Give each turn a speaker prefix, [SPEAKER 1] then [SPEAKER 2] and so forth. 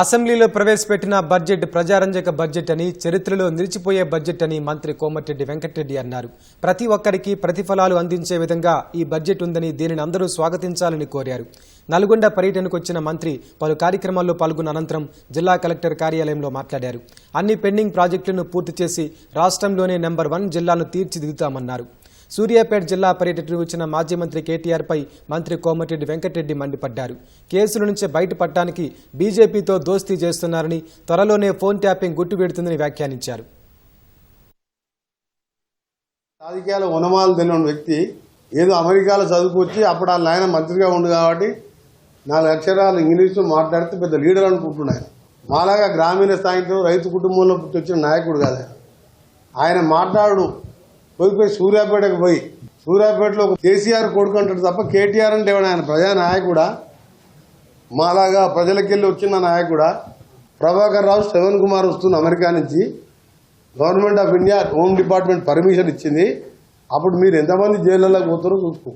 [SPEAKER 1] అసెంబ్లీలో ప్రవేశపెట్టిన budget ప్రజారంజక budget అని చరిత్రలో నిలిచిపోయే బడ్జెట్ అని మంత్రి కోమటిరెడ్డి వెంకటరెడ్డి అన్నారు. ప్రతి ఒక్కరికి ప్రతిఫలాలు అందించే విధంగా ఈ బడ్జెట్ ఉందని దీనిని అందరూ స్వాగతించాలని కోరారు. నల్గొండ పర్యటనకు వచ్చిన మంత్రి పలు కార్యక్రమాల్లో పాల్గొన్న అనంతరం జిల్లా కలెక్టర్ కార్యాలయంలో మాట్లాడారు. అన్ని పెండింగ్ ప్రాజెక్టులను పూర్తి చేసి రాష్ట్రంలోనే నెంబర్ వన్ జిల్లాను తీర్చిదిద్దుతామన్నారు. సూర్యాపేట జిల్లా పర్యటనకు వచ్చిన మాజీ మంత్రి కేటీఆర్పై మంత్రి కోమటిరెడ్డి వెంకటరెడ్డి మండిపడ్డారు. కేసుల నుంచి బయటపడటానికి బీజేపీతో దోస్తీ చేస్తున్నారని త్వరలోనే ఫోన్ ట్యాపింగ్ గుట్టుపెడుతుందని వ్యాఖ్యానించారు.
[SPEAKER 2] రాజకీయాల ఉనమాలు తెలియని వ్యక్తి ఏదో అమెరికాలో చదువుకొచ్చి అప్పుడు వాళ్ళ ఆయన మంత్రిగా ఉండు కాబట్టి నాలుగు అక్షరాలు ఇంగ్లీషు మాట్లాడితే పెద్ద లీడర్ అనుకుంటున్నాయి. మాలాగా గ్రామీణ స్థాయిలో రైతు కుటుంబంలో పుట్టి వచ్చిన నాయకుడు కాదు. ఆయన. ఆయన మాట్లాడు పోయి సూర్యాపేటకు పోయి. సూర్యాపేటలో ఒక కేసీఆర్ కొడుకు అంటాడు తప్ప కేటీఆర్ అంటే ఆయన ప్రజా నాయకుడా? మాలాగా ప్రజలకెళ్ళి వచ్చిన నాయకుడా? ప్రభాకర్ రావు శ్రవణ్ కుమార్ వస్తున్న అమెరికా నుంచి government of India home department permission ఇచ్చింది. అప్పుడు మీరు ఎంతమంది జైళ్ళలో పోతారో చూసుకో.